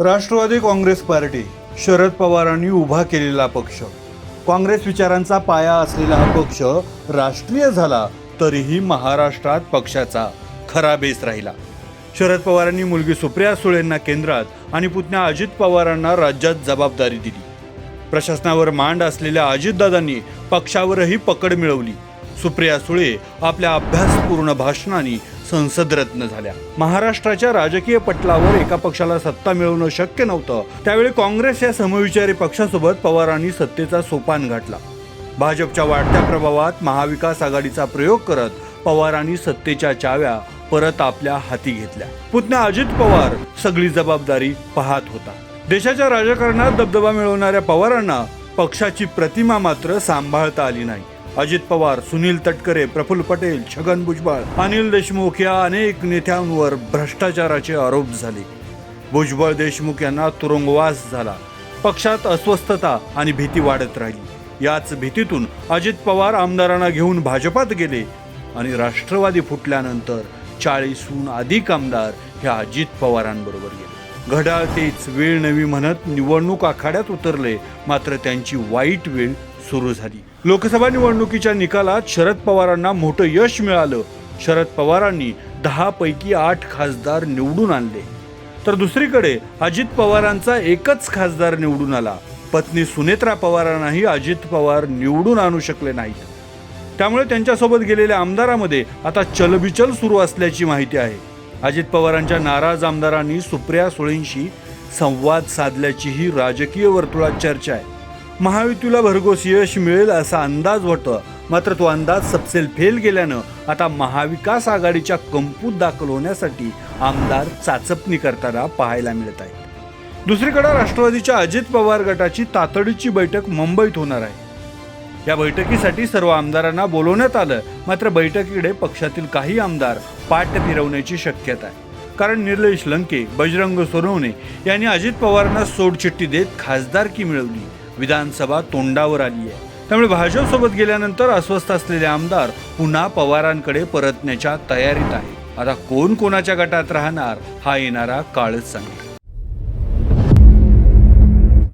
Rashtrawadi Congress party Sharad पवारांनी उभा केलेला पक्ष. काँग्रेस विचारांचा पाया असलेला हा पक्ष राष्ट्रीय झाला तरीही महाराष्ट्रात पक्षाचा खरा बेस राहिला. शरद पवारांनी मुलगी सुप्रिया सुळेंना केंद्रात आणि पुतण्या अजित पवारांना राज्यात जबाबदारी दिली. प्रशासनावर मांड असलेल्या अजितदादांनी पक्षावरही पकड मिळवली. सुप्रिया सुळे आपल्या अभ्यासपूर्ण भाषणाने संसदरत्न झाल्या. महाराष्ट्राच्या राजकीय पटलावर एका पक्षाला सत्ता मिळवणं शक्य नव्हतं. त्यावेळी काँग्रेस या समविचारी पक्षासोबत पवारांनी सत्तेचा सोपान गाठला. भाजपच्या वाढत्या प्रभावात महाविकास आघाडीचा प्रयोग करत पवारांनी सत्तेच्या चाव्या परत आपल्या हाती घेतल्या. पुतण्या अजित पवार सगळी जबाबदारी पाहत होता. देशाच्या राजकारणात दबदबा मिळवणाऱ्या पवारांना पक्षाची प्रतिमा मात्र सांभाळता आली नाही. अजित पवार सुनील तटकरे प्रफुल्ल पटेल छगन भुजबळ अनिल देशमुख या अनेक नेत्यांवर भ्रष्टाचाराचे आरोप झाले. भुजबळ देशमुख यांना तुरुंगवास झाला. पक्षात अस्वस्थता आणि भीती वाढत राहिली. याच भीतीतून अजित पवार आमदारांना घेऊन भाजपात गेले आणि राष्ट्रवादी फुटल्यानंतर चाळीसहून अधिक आमदार हे अजित पवारांबरोबर गेले. घड्याळ तेच वेळ नवी म्हणत निवडणूक आखाड्यात उतरले मात्र त्यांची वाईट वेळ सुरू झाली. लोकसभा निवडणुकीच्या निकालात शरद पवारांना मोठं यश मिळालं. शरद पवारांनी दहा पैकी आठ खासदार निवडून आणले. तर दुसरीकडे अजित पवारांचा एकच खासदार निवडून आला. पत्नी सुनेत्रा पवारांनाही अजित पवार निवडून आणू शकले नाहीत. त्यामुळे त्यांच्यासोबत गेलेल्या आमदारामध्ये आता चलबिचल सुरू असल्याची माहिती आहे. अजित पवारांच्या नाराज आमदारांनी सुप्रिया सुळेंशी संवाद साधल्याचीही राजकीय वर्तुळात चर्चा आहे. महायुतीला भरघोस यश मिळेल असा अंदाज होता. मात्र तो अंदाज सपसेल फेल गेल्यानं आता महाविकास आघाडीच्या कंपूत दाखल होण्यासाठी आमदार चाचपणी करताना पाहायला मिळत आहे दुसरीकडे राष्ट्रवादीच्या अजित पवार गटाची तातडीची बैठक मुंबईत होणार आहे. या बैठकीसाठी सर्व आमदारांना बोलवण्यात आलं मात्र बैठकीकडे पक्षातील काही आमदार पाठ फिरवण्याची शक्यता आहे. कारण निर्लेश लंके बजरंग सोनवणे यांनी अजित पवारांना सोडचिठ्ठी देत खासदारकी मिळवली. विधानसभा तोंडावर आली आहे. त्यामुळे भाजपसोबत गेल्यानंतर अस्वस्थ असलेले आमदार पुन्हा पवारांकडे परतण्याच्या तयारीत आहे आता कोण कोणाच्या गटात राहणार हा येणारा काळच सांगेल